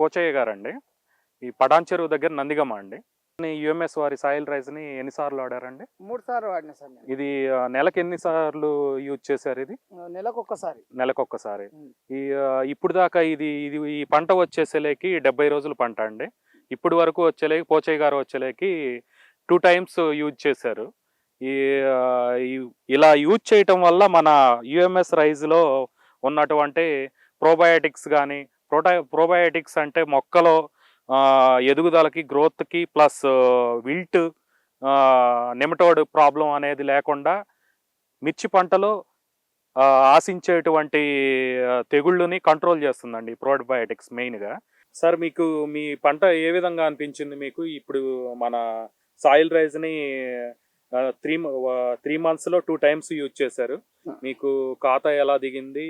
పోచయ్య గారండి. ఈ పడాన్ చెరువు దగ్గర నందిగమ అండి. యుఎంఎస్ వారి సాయిల్ రైస్ని ఎన్నిసార్లు వాడారండి? మూడు సార్లు వాడినా సార్ నేను. ఇది ఆ, నెలకి ఎన్నిసార్లు యూజ్ చేశారు ఇది? నెలకు ఒక్కసారి నెలకు ఒక్కసారి ఉం. ఈ ఆ, ఇప్పుడు దాకా ఇది ఇది ఈ పంట వచ్చేసేలేకి డెబ్బై రోజుల పంట అండి. ఇప్పుడు వరకు వచ్చేలేకి పోచయ్య గారు వచ్చేలేకి టూ టైమ్స్ యూజ్ చేశారు. ఈ ఆ, ఈ- ఇలా యూజ్ చేయటం వల్ల మన యుఎంఎస్ రైస్లో ఉన్నటువంటి ప్రోబయాటిక్స్ కానీ ప్రోటా ప్రోబయాటిక్స్ అంటే మొక్కలో ఎదుగుదలకి గ్రోత్కి ప్లస్ విల్ట్ నెమటోడ్ ప్రాబ్లం అనేది లేకుండా మిర్చి పంటలో ఆశించేటువంటి తెగుళ్ళని కంట్రోల్ చేస్తుందండి ప్రోబయాటిక్స్ మెయిన్గా. సార్ మీకు మీ పంట ఏ విధంగా అనిపించింది మీకు? ఇప్పుడు మన సాయిల్ రైస్ని త్రీ త్రీ మంత్స్లో టూ టైమ్స్ యూజ్ చేశారు. మీకు ఖాతా ఎలా దిగింది?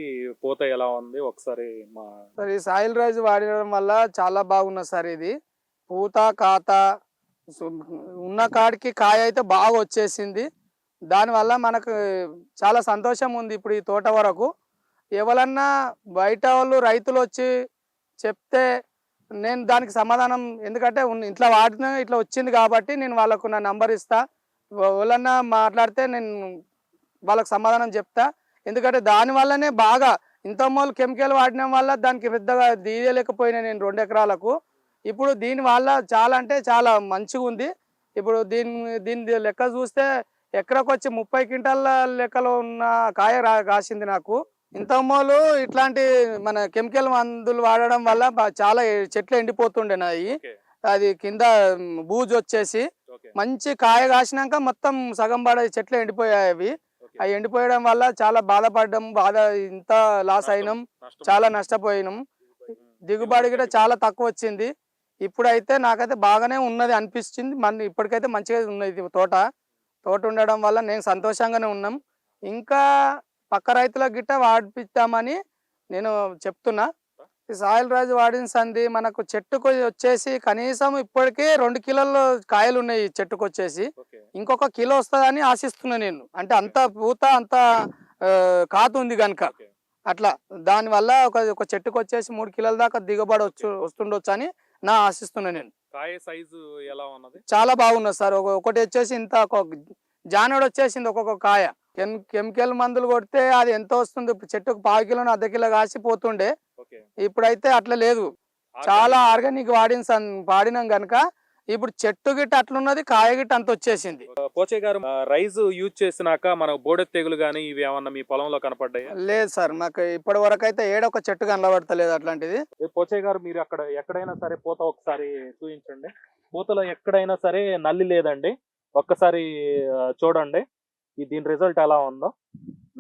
పూత ఎలా ఉంది? ఒకసారి మా సార్ ఈ సాయిల్ రైస్ వాడడం వల్ల చాలా బాగున్నది సార్ ఇది. పూత సు- ఉన్న కాడికి కాయ అయితే బాగా వచ్చేసింది. దానివల్ల మనకు చాలా సంతోషం ఉంది ఇప్పుడు ఈ తోట వరకు. ఎవరన్నా బయట వాళ్ళు రైతులు వచ్చి చెప్తే నేను దానికి సమాధానం ఎందుకంటే ఇట్లా వాడిన ఇట్లా వచ్చింది కాబట్టి నేను వాళ్ళకు నా నంబర్ ఇస్తా. ఎవరన్నా మాట్లాడితే నేను వాళ్ళకి సమాధానం చెప్తా. ఎందుకంటే దాని వల్లనే బాగా ఇంత మూలు కెమికల్ వాడడం వల్ల దానికి పెద్దగా తీయలేకపోయినా నేను రెండు ఎకరాలకు. ఇప్పుడు దీని వల్ల చాలా అంటే చాలా మంచిగా ఉంది. ఇప్పుడు దీని దీని లెక్క చూస్తే ఎకరకు వచ్చి ముప్పై క్వింటాల లెక్కలో ఉన్న కాయ రా కాసింది నాకు. ఇంత మూలు ఇట్లాంటి మన కెమికల్ మందులు వాడడం వల్ల చాలా చెట్లు ఎండిపోతుండే నాయి. ఓకే. అది కింద బూజు వచ్చేసి మంచి కాయ కాసినాక మొత్తం సగం పడే చెట్లు ఎండిపోయాయి అవి అవి ఎండిపోయడం వల్ల చాలా బాధపడ్డం బాధ ఇంత లాస్ అయినాం చాలా నష్టపోయినాం. దిగుబడి. కూడా చాలా తక్కువ వచ్చింది. ఇప్పుడైతే నాకైతే బాగానే ఉన్నది అనిపిస్తుంది. మన ఇప్పటికైతే మంచిగా ఉన్నది తోట. తోట ఉండడం వల్ల నేను సంతోషంగానే ఉన్నాం. ఇంకా పక్క రైతులకు గిట్ట వాడిపిస్తామని నేను చెప్తున్నా. ఈ సాయిల్ రాజు వాడిన సంది మనకు చెట్టుకు వచ్చేసి కనీసం ఇప్పటికే రెండు కిలోల కాయలు ఉన్నాయి చెట్టుకు వచ్చేసి ఇంకొక కిలో వస్తుందని ఆశిస్తున్నా నేను. అంటే అంత పూత అంత కాత ఉంది కనుక అట్లా దానివల్ల ఒక ఒక చెట్టుకు వచ్చేసి మూడు కిలోల దాకా దిగుబడి వచ్చు వస్తుండొచ్చు అని నా ఆశిస్తున్నా నేను. కాయ సైజు ఎలా ఉన్నది? చాలా బాగున్నది సార్. ఒక ఒకటి వచ్చేసి ఇంత ఒక జానోడు వచ్చేసింది ఒక్కొక్క కాయ. కెమ్ కెమికల్ మందులు కొడితే అది ఎంత వస్తుంది? చెట్టుకు పావు కిలో అర్ధ కిలో కాసి పోతుండే. ఇప్పుడైతే అట్లా లేదు. చాలా ఆర్గానిక్ వాడిన వాడినాం గనుక ఇప్పుడు చెట్టు గిట్ట అట్లున్నది కాయ గిట్ట అంత వచ్చేసింది. పోచే గారు రైస్ యూజ్ చేసినాక మన బోడె తెగులు కానీ ఇవి ఏమన్నా మీ పొలంలో కనపడ్డాయి? లేదు సార్ మాకు ఇప్పటి వరకు అయితే ఏడొక చెట్టు కనబడతలేదు అట్లాంటిది. పోచే గారు మీరు అక్కడ ఎక్కడైనా సరే పూత ఒకసారి చూపించండి పూతలో ఎక్కడైనా సరే నల్లి లేదండి. ఒక్కసారి చూడండి. ఈ దీని రిజల్ట్ ఎలా ఉందో.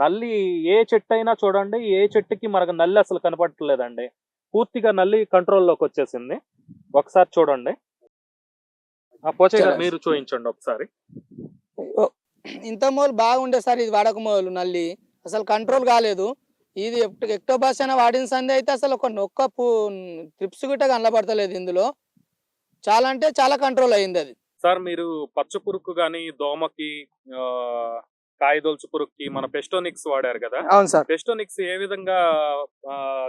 నల్లి ఏ చెట్టు అయినా చూడండి ఏ చెట్టుకి మనకు నల్లి అసలు కనపడట్లేదండి. పూర్తిగా నల్లి కంట్రోల్లోకి వచ్చేసింది. ఒకసారి చూడండి. ఆ పోచే గారు మీరు చూపించండి ఒకసారి. ఇంత మోలు బాగుండే సార్ ఇది వాడక మోలు నల్లి. అసలు కంట్రోల్ కాలేదు. ఇది ఎక్టోబాస్ అయినా వాడిన సంది అయితే అసలు ఒక నొక్క ట్రిప్స్ గిట్ట కనబడతలేదు ఇందులో. చాలా అంటే చాలా కంట్రోల్ అయింది అది. సార్ మీరు పచ్చ పురుగు కానీ దోమకి కాయదొలుచు పురుగుకి మన పెస్టోనిక్స్ వాడారు కదా. అవును సార్. పెస్టోనిక్స్ ఏ విధంగా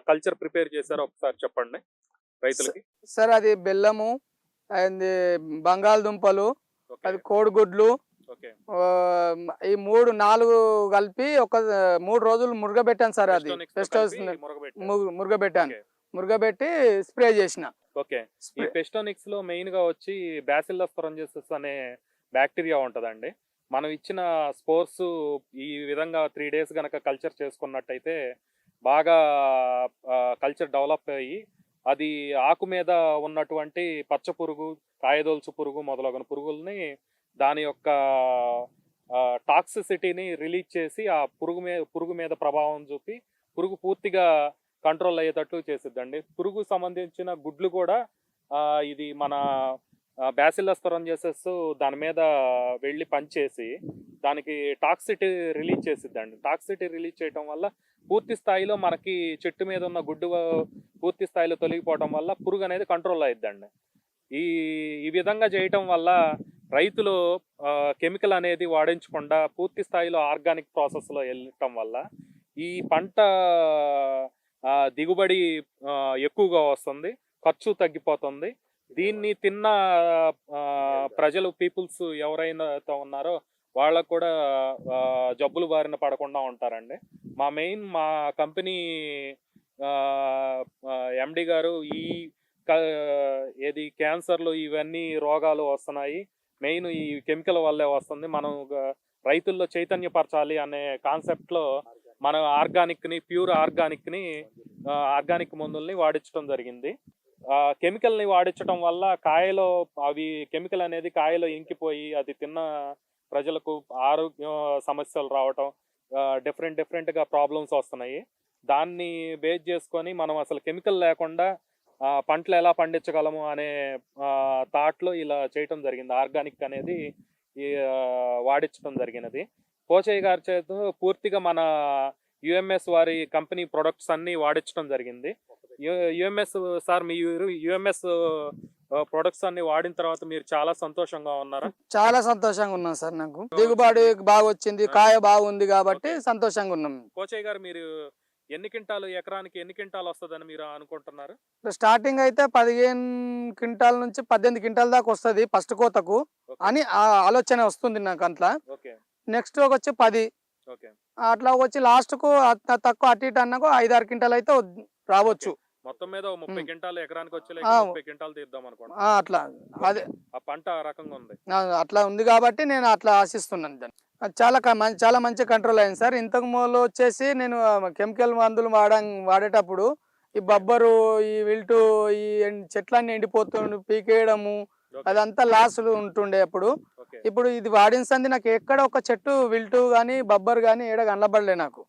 కల్చర్ ప్రిపేర్ చేశారో ఒకసారి చెప్పండి రైతులకి. సార్ అది బెల్లము అండ్ బంగాళదుంపలు అది కోడిగుడ్లు ఈ మూడు నాలుగు కలిపి ఒక మూడు రోజులు మురగబెట్టాను సార్ అది. పెస్టోస్ మురగబెట్టాను. మురగబెట్టి స్ప్రే చేసిన. ఓకే. ఈ పెస్టోనిక్స్లో మెయిన్గా వచ్చి బ్యాసిల్లస్ థొరంజెసిస్ అనే బ్యాక్టీరియా ఉంటదండి. మనం ఇచ్చిన స్పోర్ట్స్ ఈ విధంగా త్రీ డేస్ గనక కల్చర్ చేసుకున్నట్టయితే బాగా కల్చర్ డెవలప్ అయ్యి అది ఆకు మీద ఉన్నటువంటి పచ్చ పురుగు కాయదొలుచు పురుగు మొదలగున పురుగుల్ని దాని యొక్క టాక్సిసిటీని రిలీజ్ చేసి ఆ పురుగు మీద పురుగు మీద ప్రభావం చూపి పురుగు పూర్తిగా కంట్రోల్ అయ్యేటట్టు చేసిద్దండి. పురుగు సంబంధించిన గుడ్లు కూడా ఇది మన బ్యాసిల్లస్ థొరంజెసెస్ దాని మీద వెళ్ళి పనిచేసి దానికి టాక్సిటీ రిలీజ్ చేసిద్దండి. టాక్సిటీ రిలీజ్ చేయటం వల్ల పూర్తి స్థాయిలో మనకి చెట్టు మీద ఉన్న గుడ్డు పూర్తి స్థాయిలో తొలగిపోవటం వల్ల పురుగు అనేది కంట్రోల్ అయిద్దండి. ఈ ఈ విధంగా చేయటం వల్ల రైతులు కెమికల్ అనేది వాడించకుండా పూర్తి స్థాయిలో ఆర్గానిక్ ప్రాసెస్లో వెళ్ళటం వల్ల ఈ పంట దిగుబడి ఎక్కువగా వస్తుంది ఖర్చు తగ్గిపోతుంది. దీన్ని తిన్న ప్రజలు పీపుల్స్ ఎవరైనా ఉన్నారో వాళ్ళకు కూడా జబ్బులు బారిన పడకుండా ఉంటారండి. మా మెయిన్ మా కంపెనీ ఎండి గారు ఈ క- ఏది క్యాన్సర్లు ఇవన్నీ రోగాలు వస్తున్నాయి. మెయిన్ ఈ కెమికల్ వల్లే వస్తుంది. మనం రైతుల్లో చైతన్యపరచాలి అనే కాన్సెప్ట్లో మన మనం ప్యూర్ ఆర్గానిక్ని ఆర్గానిక్ మందుల్ని వాడించడం జరిగింది. కెమికల్ని వాడించడం వల్ల కాయలో అవి కెమికల్ అనేది కాయలో ఇంకిపోయి అది తిన్న ప్రజలకు ఆరోగ్య సమస్యలు రావటం డిఫరెంట్ డిఫరెంట్గా ప్రాబ్లమ్స్ వస్తున్నాయి. దాన్ని బేస్ చేసుకొని మనం అసలు కెమికల్ లేకుండా పంటలు ఎలా పండించగలము అనే థాట్లో ఇలా చేయటం జరిగింది. ఆర్గానిక్ అనేది వాడించడం జరిగినది. పోచయ్య గారి చేత పూర్తిగా మన యుఎంఎస్ వారి కంపెనీ ప్రొడక్ట్స్ అన్ని వాడించడం జరిగింది. యుఎంఎస్ సార్ మీ యుఎంఎస్ ప్రొడక్ట్స్ అన్ని వాడిన తర్వాత మీరు చాలా సంతోషంగా ఉన్నారా? చాలా సంతోషంగా ఉన్నాం సార్ నాకు. దిగుబడి బాగా వచ్చింది కాయ బాగుంది కాబట్టి సంతోషంగా ఉన్నాం. పోచయ్య గారు మీరు ఎన్ని క్వింటాలు ఎకరానికి ఎన్ని క్వింటాలు వస్తుందని మీరు అనుకుంటున్నారు? స్టార్టింగ్ అయితే పదిహేను క్వింటాల నుంచి పద్దెనిమిది క్వింటాల దాకా వస్తుంది ఫస్ట్ కోతకు. అని ఆ ఆలోచన వస్తుంది నాకు అట్లా. నెక్స్ట్ వచ్చి పది. అట్లా వచ్చి లాస్ట్కు అత- తక్కువ అటు ఇటు అన్నకు ఐదారు క్వింటాల్ అయితే రావచ్చు. మొత్తం మీద ముప్పై. క్వింటాలు ఎకరానికి. ముప్పై క్వింటాలు తీద్దాం అనుకోండి అట్లా. అదే. ఆ పంట ఆ రకంగా ఉంది. అట్లా ఉంది కాబట్టి నేను అట్లా ఆశిస్తున్నాను దాన్ని. చాలా చాలా మంచి కంట్రోల్ అయింది సార్. ఇంతకు మూల వచ్చేసి నేను కెమికల్ మందులు వాడ వాడేటప్పుడు ఈ బొబ్బరు ఈ విల్టు ఈ చెట్లన్నీ ఎండిపోతుండు పీకేయడము. అదంతా లాసులు ఉంటుండే అప్పుడు. ఇప్పుడు ఇది వాడిన సంది నాకు ఎక్కడ ఒక చెట్టు విల్టు కానీ బొబ్బర్ కానీ ఏడ కనబడలే నాకు.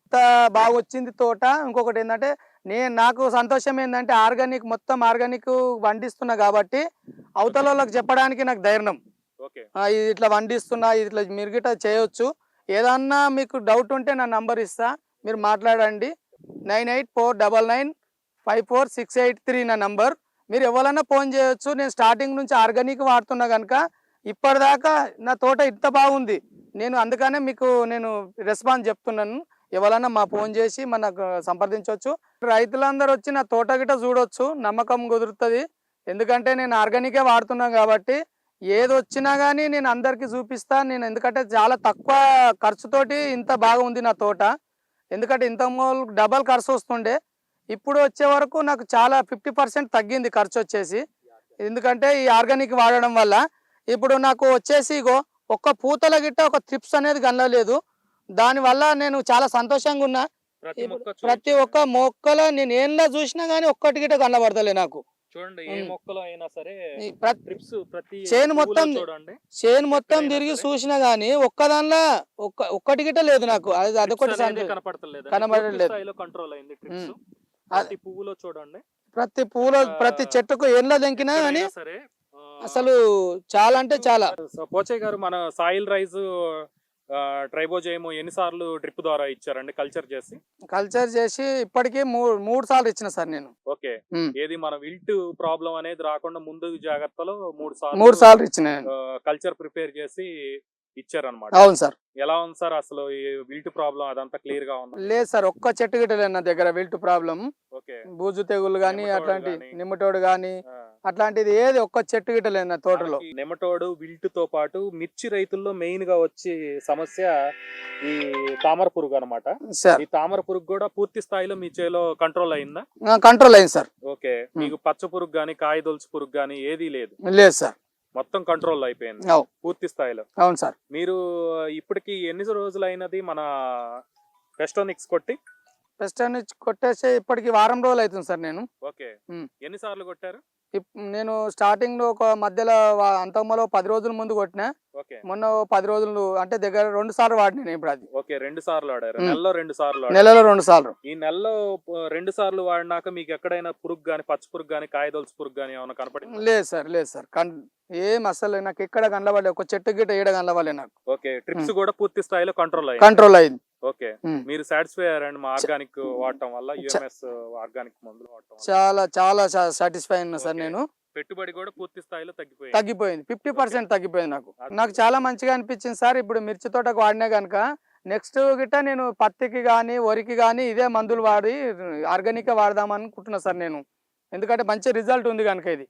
బాగా వచ్చింది తోట. ఇంకొకటి ఏంటంటే నేను నాకు సంతోషం ఏంటంటే ఆర్గానిక్ మొత్తం ఆర్గానిక్ వండిస్తున్నా కాబట్టి అవతల వాళ్ళకి చెప్పడానికి నాకు ధైర్యం. ఇది ఇట్లా వండిస్తున్నా ఇట్లా మీరు గిట్ట చేయొచ్చు. ఏదన్నా మీకు డౌట్ ఉంటే నా నంబర్ ఇస్తా మీరు మాట్లాడండి. Nine eight four double nine five four six eight three నా నంబర్. మీరు ఎవరైనా ఫోన్ చేయొచ్చు నేను స్టార్టింగ్ నుంచి ఆర్గానిక్ వాడుతున్నా కనుక ఇప్పటిదాకా నా తోట ఇంత బాగుంది. నేను అందుకనే మీకు నేను రెస్పాన్స్ చెప్తున్నాను. ఎవరైనా మా ఫోన్ చేసి మనకు సంప్రదించవచ్చు. రైతులందరూ వచ్చి నా తోట గిట్ట చూడొచ్చు నమ్మకం కుదురుతుంది. ఎందుకంటే నేను ఆర్గానికే వాడుతున్నాను కాబట్టి ఏది వచ్చినా కానీ నేను అందరికీ చూపిస్తా. నేను ఎందుకంటే చాలా తక్కువ ఖర్చుతోటి ఇంత బాగా ఉంది నా తోట. ఎందుకంటే ఇంత డబల్ ఖర్చు వస్తుండే. ఇప్పుడు వచ్చే వరకు నాకు చాలా ఫిఫ్టీ పర్సెంట్ తగ్గింది ఖర్చు వచ్చేసి. ఎందుకంటే ఈ ఆర్గానిక్ వాడడం వల్ల. ఇప్పుడు నాకు వచ్చేసి ఇగో ఒక్క పూతల గిట్ట ఒక త్రిప్స్ అనేది గనలేదు దానివల్ల నేను చాలా సంతోషంగా ఉన్నా ప్రతి. ఒక్క మొక్కలో నేను ఏంలా చూసినా కానీ ఒక్కటి గిట్ట కనబడతలే నాకు చూడండి ఏ ఉమ్. మొక్కలో అయినా సరే ఈ ప్రతి ట్రిప్స్ ప్రతి చేను పువ్వులో మొత్తం చేను మొత్తం తిరిగి. చూసినా గానీ ఒక్కదానిలో ఒక్క ఒక్కటి గిట్ట లేదు నాకు అది అదొకటి. కనపడతలేదు కనబడలేదు. కంట్రోల్ అయింది. ప్రతి పువ్వులో చూడండి ప్రతి పూల ప్రతి చెట్టుకు ఎండ్ల దెంకినా గానీ ఆ, అసలు చాలా అంటే చాలా పోచయ్య గారు మన సాయిల్ రైస్ ట్రైబోజేమో ఎన్నిసార్లు డ్రిప్ ద్వారా ఇచ్చారండి కల్చర్ చేసి? కల్చర్ చేసి ఇప్పటికీ మూడు సార్లు ఇచ్చిన సార్ నేను. ఓకే. ఏది మన విల్ట్ ప్రాబ్లం అనేది రాకుండా ముందు జాగ్రత్తలో మూడు సార్లు మూడు సార్లు ఇచ్చిన కల్చర్ ప్రిపేర్ చేసి ఇచ్చారనమాట అవును సార్. ఎలా ఉంది సార్ అసలు ఈ విల్ట్ ప్రాబ్లం? అదంతా క్లియర్గా ఉంది? లేదు సార్ ఒక్క చెట్టు గిట్ట లేదు నా దగ్గర విల్ట్ ప్రాబ్లం. ఓకే. బూజు తెగులు గానీ అట్లాంటి. నిమ్మటోడు గానీ. అట్లాంటిది ఏది ఒక్క చెట్టు గిట్ట లేదు తోటలో. నెమటోడు విల్ట్తో పాటు మిర్చి రైతుల్లో మెయిన్గా వచ్చే సమస్య ఈ తామర పురుగు అనమాట ఈ తామర పురుగు కూడా పూర్తి స్థాయిలో మీ చేలో కంట్రోల్ అయిందా? కంట్రోల్ అయింది సార్. ఓకే. మీకు పచ్చ పురుగు గానీ కాయ దొలుచు పురుగు గానీ ఏదీ లేదు? లేదు సార్. మొత్తం కంట్రోల్ అయిపోయింది. పూర్తి స్థాయిలో. అవును సార్. మీరు ఇప్పటికి ఎన్ని రోజులు అయినది మన పెస్టోనిక్స్ కొట్టి? ఫస్ట్ నుంచి కొట్టేసి ఇప్పటికి వారం రోజులు అవుతుంది సార్ నేను. ఓకే. ఎన్ని సార్లు కొట్టారు? నేను స్టార్టింగ్లో ఒక మధ్యలో అంతకుముందు పది రోజుల ముందు కొట్టినా. ఓకే. మొన్న పది రోజులు అంటే దగ్గర రెండు సార్లు వాడినా నేను ఇప్పుడు అది. ఓకే రెండు సార్లు. నెలలో రెండు సార్లు ఆడారు నెలలో రెండు సార్లు. ఈ నెలలో రెండు సార్లు వాడినాక మీకు ఎక్కడైనా పురుగు గానీ పచ్చ పురుగు గానీ కాయదొలుసు పురుగు గానీ ఏమైనా కనపడింది? లేదు సార్ లేదు సార్. ఏం అసలు నాకు ఎక్కడ కనబడలే. ఒక చెట్టు గిట్ట ఏడ కనబడలే నాకు. ఓకే ట్రిప్స్ కూడా పూర్తి స్థాయిలో కంట్రోల్ అయ్యింది కంట్రోల్ అయింది. ఓకే. మీరు సాటిస్ఫై అయ్యారండి మా ఆర్గానిక్ వాడటం వల్ల యుఎంఎస్ ఆర్గానిక్ మందులు వాడటం చాలా చాలా సాటిస్ఫై ఉన్నా సార్. నేను. పెట్టుబడి కూడా పూర్తి స్థాయిలో తగ్గిపోయింది. తగ్గిపోయింది. ఫిఫ్టీ పర్సెంట్ తగ్గిపోయింది నాకు. నాకు చాలా మంచిగా అనిపించింది సార్. ఇప్పుడు మిర్చి తోటకు వాడినా కనుక నెక్స్ట్ గిట్ట నేను పత్తికి కానీ వరికి కానీ ఇదే మందులు వాడి ఆర్గానిక్ వాడదాం అనుకుంటున్నా సార్ నేను. ఎందుకంటే మంచి రిజల్ట్ ఉంది కనుక ఇది.